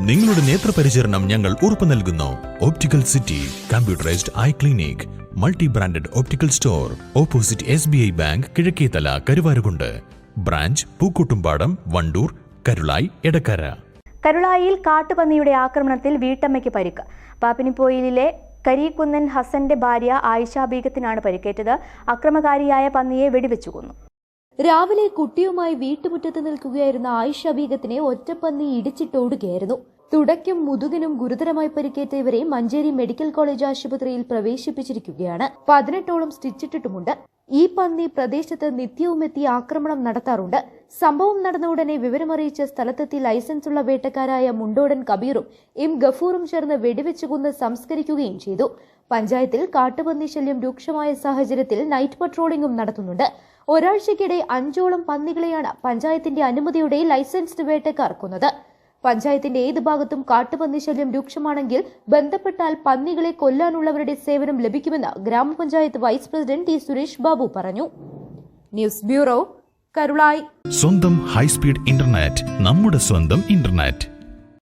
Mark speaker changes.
Speaker 1: നിങ്ങളുടെ നേത്രപരിചരണം ഞങ്ങൾ ഉറപ്പു നൽകുന്നു. Optical city computerised eye clinic multi branded optical store opposite S B I bank Kizhakkethala Karuvarakundu. Branch Pookkottumpadam Wandoor Karulai Edakkara.
Speaker 2: കരുളായിൽ കാട്ടുപന്നിയുടെ ആക്രമണത്തിൽ വീട്ടമ്മയ്ക്ക് പരിക്ക്. പാപ്പിനിപ്പോയിലെ കരീക്കുന്നൻ ഹസന്റെ ഭാര്യ ആയിഷ ബീഗത്തിനാണ് പരിക്കേറ്റത്. അക്രമകാരിയായ പന്നിയെ വെടിവെച്ചു കൊന്നു.
Speaker 3: രാവിലെ കുട്ടിയുമായി വീട്ടുമുറ്റത്ത് നിൽക്കുകയായിരുന്ന ആയിഷ ബീഗത്തിനെ ഒറ്റപ്പന്നി ഇടിച്ചിട്ടോടുകയായിരുന്നു. തുടയ്ക്കും മുതുകിനും ഗുരുതരമായി പരിക്കേറ്റ ഇവരെ മഞ്ചേരി മെഡിക്കൽ കോളേജ് ആശുപത്രിയിൽ പ്രവേശിപ്പിച്ചിരിക്കുകയാണ്. പതിനെട്ടോളം സ്റ്റിച്ചിട്ടിട്ടുമുണ്ട് ഈ പന്നി പ്രദേശത്ത് നിത്യവും എത്തി ആക്രമണം നടത്താറുണ്ട്. സംഭവം നടന്ന ഉടനെ വിവരമറിയിച്ച സ്ഥലത്തെത്തി ലൈസൻസുള്ള വേട്ടക്കാരായ മുണ്ടോടൻ കബീറും എം ഗഫൂറും ചേർന്ന് വെടിവെച്ചു കൊന്ന് സംസ്കരിക്കുകയും ചെയ്തു. പഞ്ചായത്തിൽ കാട്ടുപന്നി ശല്യം രൂക്ഷമായ സാഹചര്യത്തിൽ നൈറ്റ് പട്രോളിംഗും നടത്തുന്നുണ്ട്. ഒരാഴ്ചയ്ക്കിടെ അഞ്ചോളം പന്നികളെയാണ് പഞ്ചായത്തിന്റെ അനുമതിയോടെ ലൈസൻസ്ഡ് വേട്ടക്കാർ കൊന്നത്. പഞ്ചായത്തിന്റെ ഏത് ഭാഗത്തും കാട്ടുപന്നി ശല്യം രൂക്ഷമാണെങ്കിൽ ബന്ധപ്പെട്ടാൽ പന്നികളെ കൊല്ലാനുള്ളവരുടെ സേവനം ലഭിക്കുമെന്ന് ഗ്രാമപഞ്ചായത്ത് vice president T Suresh Babu പറഞ്ഞു. News bureau Karulai.
Speaker 1: സ്വന്തം ഹൈസ്പീഡ് ഇന്റർനെറ്റ് നമ്മുടെ സ്വന്തം ഇന്റർനെറ്റ്.